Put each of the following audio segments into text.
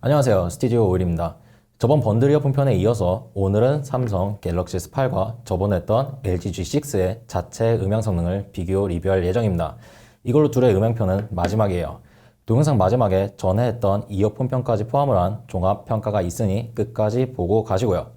안녕하세요. 스튜디오 오일입니다. 저번 번들 이어폰 편에 이어서 오늘은 삼성 갤럭시 S8과 저번에 했던 LG G6의 자체 음향 성능을 비교 리뷰할 예정입니다. 이걸로 둘의 음향 편은 마지막이에요. 동영상 마지막에 전에 했던 이어폰 평까지 포함을 한 종합 평가가 있으니 끝까지 보고 가시고요.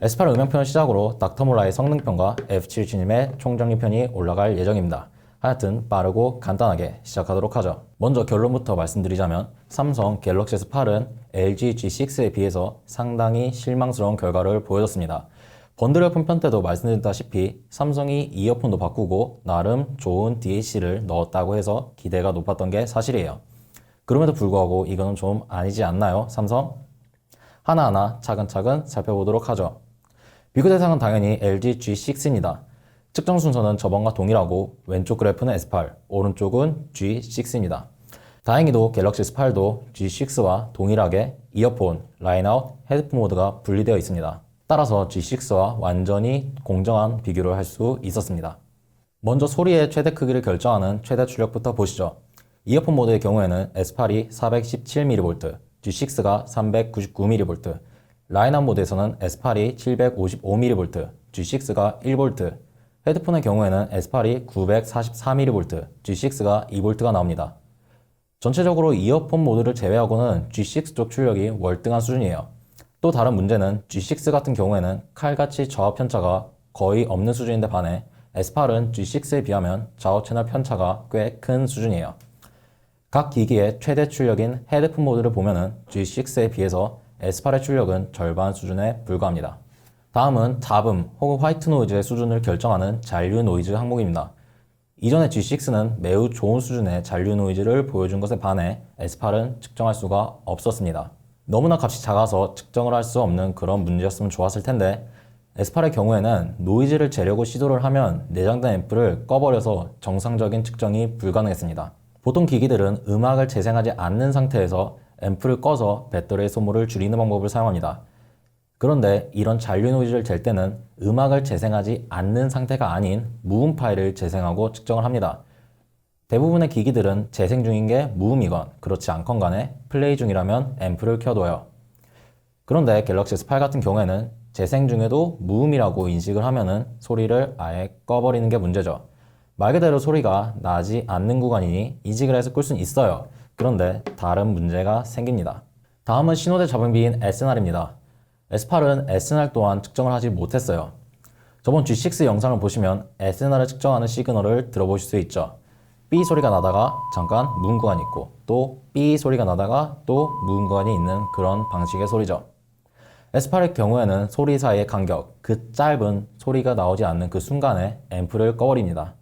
S8 음향편을 시작으로 닥터몰라의 성능편과 F7주님의 총정리편이 올라갈 예정입니다. 하여튼 빠르고 간단하게 시작하도록 하죠. 먼저 결론부터 말씀드리자면 삼성 갤럭시 S8은 LG G6에 비해서 상당히 실망스러운 결과를 보여줬습니다. 번들 이어폰 편 때도 말씀드렸다시피 삼성이 이어폰도 바꾸고 나름 좋은 DAC를 넣었다고 해서 기대가 높았던 게 사실이에요. 그럼에도 불구하고 이거는 좀 아니지 않나요, 삼성? 하나하나 차근차근 살펴보도록 하죠. 비교 대상은 당연히 LG G6입니다. 측정 순서는 저번과 동일하고 왼쪽 그래프는 S8, 오른쪽은 G6입니다. 다행히도 갤럭시 S8도 G6와 동일하게 이어폰, 라인아웃, 헤드폰 모드가 분리되어 있습니다. 따라서 G6와 완전히 공정한 비교를 할 수 있었습니다. 먼저 소리의 최대 크기를 결정하는 최대 출력부터 보시죠. 이어폰 모드의 경우에는 S8이 417mV, G6가 399mV, 라인아웃 모드에서는 S8이 755mV, G6가 1V, 헤드폰의 경우에는 S8이 944mV, G6가 2V가 나옵니다. 전체적으로 이어폰 모드를 제외하고는 G6 쪽 출력이 월등한 수준이에요. 또 다른 문제는 G6 같은 경우에는 칼같이 좌우 편차가 거의 없는 수준인데 반해 S8은 G6에 비하면 좌우 채널 편차가 꽤 큰 수준이에요. 각 기기의 최대 출력인 헤드폰 모드를 보면은 G6에 비해서 S8의 출력은 절반 수준에 불과합니다. 다음은 잡음 혹은 화이트 노이즈의 수준을 결정하는 잔류 노이즈 항목입니다. 이전에 G6는 매우 좋은 수준의 잔류 노이즈를 보여준 것에 반해 S8은 측정할 수가 없었습니다. 너무나 값이 작아서 측정을 할 수 없는 그런 문제였으면 좋았을 텐데 S8의 경우에는 노이즈를 재려고 시도를 하면 내장된 앰프를 꺼버려서 정상적인 측정이 불가능했습니다. 보통 기기들은 음악을 재생하지 않는 상태에서 앰프를 꺼서 배터리의 소모를 줄이는 방법을 사용합니다. 그런데 이런 잔류 노이즈를 잴 때는 음악을 재생하지 않는 상태가 아닌 무음 파일을 재생하고 측정을 합니다. 대부분의 기기들은 재생 중인 게 무음이건 그렇지 않건 간에 플레이 중이라면 앰프를 켜둬요. 그런데 갤럭시 S8 같은 경우에는 재생 중에도 무음이라고 인식을 하면은 소리를 아예 꺼버리는 게 문제죠. 말 그대로 소리가 나지 않는 구간이니 인식을 해서 끌 수는 있어요. 그런데 다른 문제가 생깁니다. 다음은 신호대 잡음비인 SNR입니다. S8은 SNR 또한 측정을 하지 못했어요. 저번 G6 영상을 보시면 SNR을 측정하는 시그널을 들어보실 수 있죠. B 소리가 나다가 잠깐 무음 구간이 있고 또 B 소리가 나다가 또 무음 구간이 있는 그런 방식의 소리죠. S8의 경우에는 소리 사이의 간격, 그 짧은 소리가 나오지 않는 그 순간에 앰프를 꺼버립니다.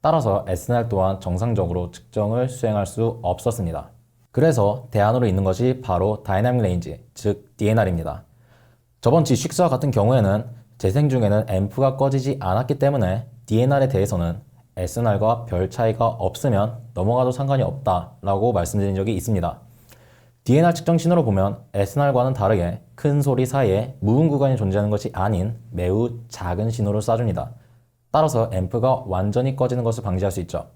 따라서 SNR 또한 정상적으로 측정을 수행할 수 없었습니다. 그래서 대안으로 있는 것이 바로 다이나믹 레인지, 즉 DNR입니다. 저번 G6와 같은 경우에는 재생 중에는 앰프가 꺼지지 않았기 때문에 DNR에 대해서는 SNR과 별 차이가 없으면 넘어가도 상관이 없다라고 말씀드린 적이 있습니다. DNR 측정 신호로 보면 SNR과는 다르게 큰 소리 사이에 무음 구간이 존재하는 것이 아닌 매우 작은 신호를 쏴줍니다. 따라서 앰프가 완전히 꺼지는 것을 방지할 수 있죠.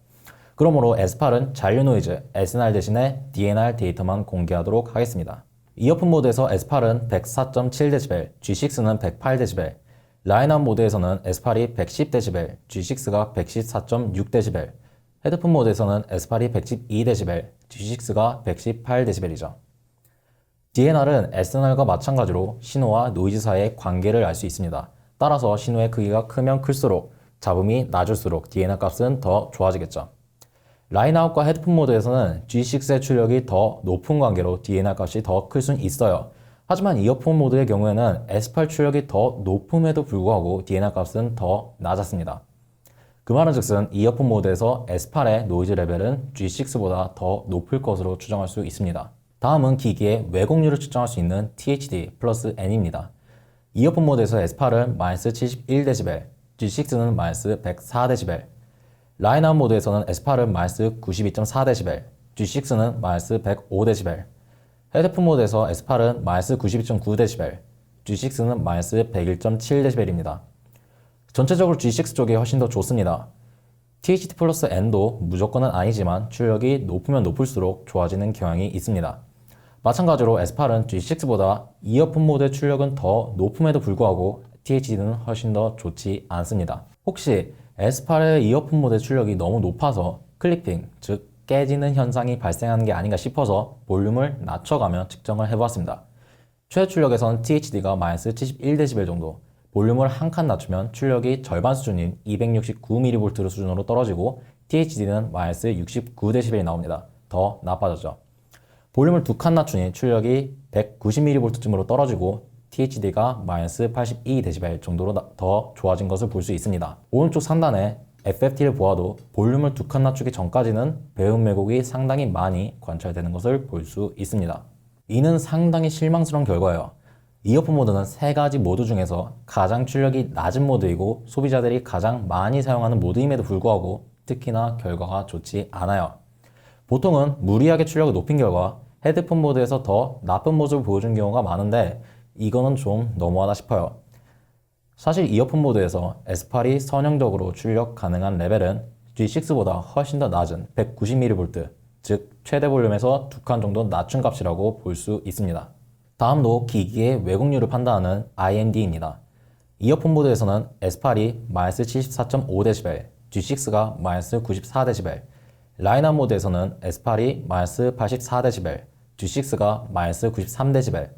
그러므로 S8은 잔류 노이즈, SNR 대신에 DNR 데이터만 공개하도록 하겠습니다. 이어폰 모드에서 S8은 104.7dB, G6는 108dB, 라인업 모드에서는 S8이 110dB, G6가 114.6dB, 헤드폰 모드에서는 S8이 112dB, G6가 118dB이죠. DNR은 SNR과 마찬가지로 신호와 노이즈 사이의 관계를 알 수 있습니다. 따라서 신호의 크기가 크면 클수록 잡음이 낮을수록 DNR 값은 더 좋아지겠죠. 라인아웃과 헤드폰 모드에서는 G6의 출력이 더 높은 관계로 DNR 값이 더 클 수는 있어요. 하지만 이어폰 모드의 경우에는 S8 출력이 더 높음에도 불구하고 DNR 값은 더 낮았습니다. 그 말은 즉슨 이어폰 모드에서 S8의 노이즈 레벨은 G6보다 더 높을 것으로 추정할 수 있습니다. 다음은 기기의 왜곡률을 측정할 수 있는 THD 플러스 N입니다. 이어폰 모드에서 S8은 마이너스 71dB, G6는 마이너스 104dB, 라인아웃 모드에서는 S8은 마이너스 92.4dB, G6는 마이너스 105dB, 헤드폰 모드에서 S8은 마이너스 92.9dB, G6는 마이너스 101.7dB입니다. 전체적으로 G6 쪽이 훨씬 더 좋습니다. THD 플러스 N도 무조건은 아니지만 출력이 높으면 높을수록 좋아지는 경향이 있습니다. 마찬가지로 S8은 G6보다 이어폰 모드의 출력은 더 높음에도 불구하고 THD는 훨씬 더 좋지 않습니다. 혹시 S8의 이어폰 모드의 출력이 너무 높아서 클리핑, 즉 깨지는 현상이 발생하는 게 아닌가 싶어서 볼륨을 낮춰가며 측정을 해보았습니다. 최대 출력에선 THD가 마이너스 71dB 정도, 볼륨을 한 칸 낮추면 출력이 절반 수준인 269mV 수준으로 떨어지고 THD는 마이너스 69dB이 나옵니다. 더 나빠졌죠. 볼륨을 두 칸 낮추니 출력이 190mV쯤으로 떨어지고 THD가 마이너스 82dB 정도로 나- 더 좋아진 것을 볼 수 있습니다. 오른쪽 상단에 FFT를 보아도 볼륨을 두 칸 낮추기 전까지는 배음 왜곡이 상당히 많이 관찰되는 것을 볼 수 있습니다. 이는 상당히 실망스러운 결과예요. 이어폰 모드는 세 가지 모드 중에서 가장 출력이 낮은 모드이고 소비자들이 가장 많이 사용하는 모드임에도 불구하고 특히나 결과가 좋지 않아요. 보통은 무리하게 출력을 높인 결과 헤드폰 모드에서 더 나쁜 모습을 보여준 경우가 많은데 이거는 좀 너무하다 싶어요. 사실 이어폰 모드에서 S8이 선형적으로 출력 가능한 레벨은 G6보다 훨씬 더 낮은 190mV, 즉 최대 볼륨에서 두 칸 정도 낮춘 값이라고 볼 수 있습니다. 다음도 기기의 왜곡률을 판단하는 IMD입니다. 이어폰 모드에서는 S8이 마이너스 74.5dB, G6가 마이너스 94dB, 라인업 모드에서는 S8이 마이너스 84dB, G6가 마이너스 93dB,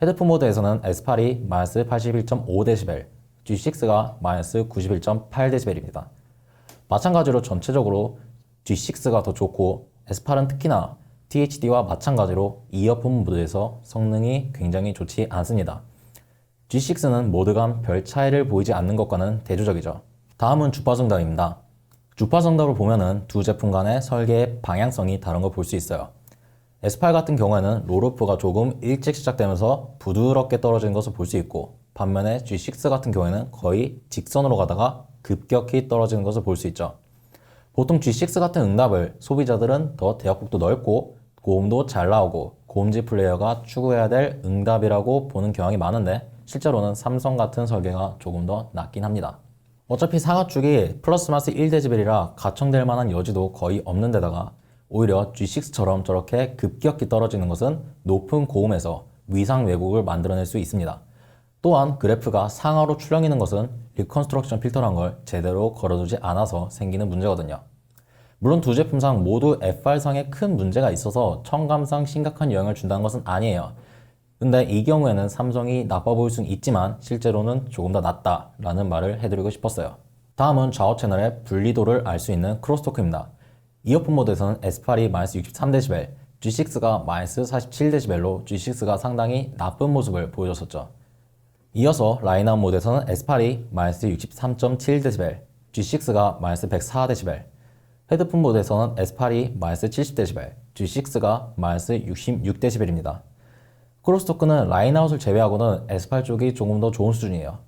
헤드폰 모드에서는 S8이 마이너스 81.5dB, G6가 마이너스 91.8dB입니다. 마찬가지로 전체적으로 G6가 더 좋고 S8은 특히나 THD와 마찬가지로 이어폰 모드에서 성능이 굉장히 좋지 않습니다. G6는 모드 간 별 차이를 보이지 않는 것과는 대조적이죠. 다음은 주파성답입니다. 주파성답을 보면은 두 제품 간의 설계의 방향성이 다른 걸 볼 수 있어요. S8 같은 경우에는 롤오프가 조금 일찍 시작되면서 부드럽게 떨어지는 것을 볼 수 있고 반면에 G6 같은 경우에는 거의 직선으로 가다가 급격히 떨어지는 것을 볼 수 있죠. 보통 G6 같은 응답을 소비자들은 더 대역폭도 넓고 고음도 잘 나오고 고음질 플레이어가 추구해야 될 응답이라고 보는 경향이 많은데 실제로는 삼성 같은 설계가 조금 더 낫긴 합니다. 어차피 상하축이 플러스 마스 1dB이라 가청될 만한 여지도 거의 없는 데다가 오히려 G6처럼 저렇게 급격히 떨어지는 것은 높은 고음에서 위상 왜곡을 만들어낼 수 있습니다. 또한 그래프가 상하로 출렁이는 것은 리컨스트럭션 필터란 걸 제대로 걸어두지 않아서 생기는 문제거든요. 물론 두 제품상 모두 FR상에 큰 문제가 있어서 청감상 심각한 영향을 준다는 것은 아니에요. 근데 이 경우에는 삼성이 나빠 보일 수는 있지만 실제로는 조금 더 낫다라는 말을 해드리고 싶었어요. 다음은 좌우 채널의 분리도를 알 수 있는 크로스토크입니다. 이어폰 모드에서는 S8이 마이너스 63dB, G6가 마이너스 47dB로 G6가 상당히 나쁜 모습을 보여줬었죠. 이어서 라인아웃 모드에서는 S8이 마이너스 63.7dB, G6가 마이너스 104dB, 헤드폰 모드에서는 S8이 마이너스 70dB, G6가 마이너스 66dB입니다. 크로스토크는 라인아웃을 제외하고는 S8 쪽이 조금 더 좋은 수준이에요.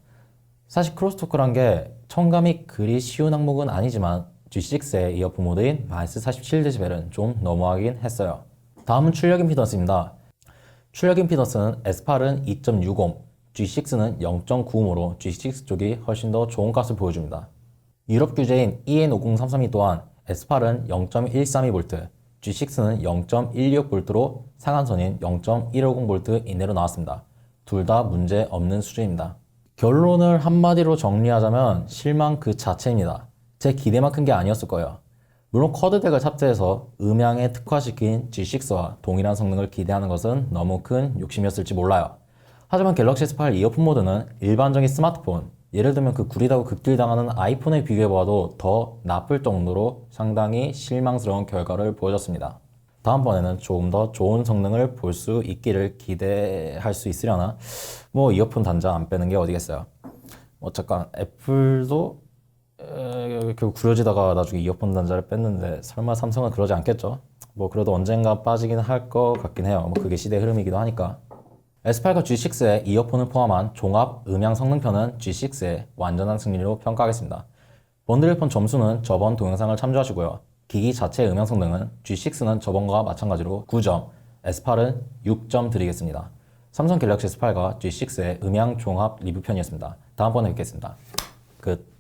사실 크로스토크란 게 청감이 그리 쉬운 항목은 아니지만 G6의 이어폰 모드인 마이너스 47dB는 좀 너무하긴 했어요. 다음은 출력 임피던스입니다. 출력 임피던스는 S8은 2.60, G6는 0.95으로 G6 쪽이 훨씬 더 좋은 값을 보여줍니다. 유럽 규제인 E EN5033이 또한 S8은 0.132V, G6는 0.16V로 상한선인 0.150V 이내로 나왔습니다. 둘 다 문제 없는 수준입니다. 결론을 한마디로 정리하자면 실망 그 자체입니다. 제 기대만큼 게 아니었을 거예요. 물론 쿼드덱을 탑재해서 음향에 특화시킨 G6와 동일한 성능을 기대하는 것은 너무 큰 욕심이었을지 몰라요. 하지만 갤럭시 S8 이어폰 모드는 일반적인 스마트폰, 예를 들면 그 구리다고 극딜당하는 아이폰에 비교해봐도 더 나쁠 정도로 상당히 실망스러운 결과를 보여줬습니다. 다음번에는 조금 더 좋은 성능을 볼 수 있기를 기대할 수 있으려나? 뭐 이어폰 단자 안 빼는 게 어디겠어요. 뭐 잠깐 애플도 에, 결국 구려지다가 나중에 이어폰 단자를 뺐는데 설마 삼성은 그러지 않겠죠? 뭐 그래도 언젠가 빠지긴 할 것 같긴 해요. 뭐 그게 시대 흐름이기도 하니까. S8과 G6의 이어폰을 포함한 종합 음향 성능편은 G6의 완전한 승리로 평가하겠습니다. 번들일폰 점수는 저번 동영상을 참조하시고요. 기기 자체 음향 성능은 G6는 저번과 마찬가지로 9점, S8은 6점 드리겠습니다. 삼성 갤럭시 S8과 G6의 음향 종합 리뷰편이었습니다. 다음번에 뵙겠습니다. 끝.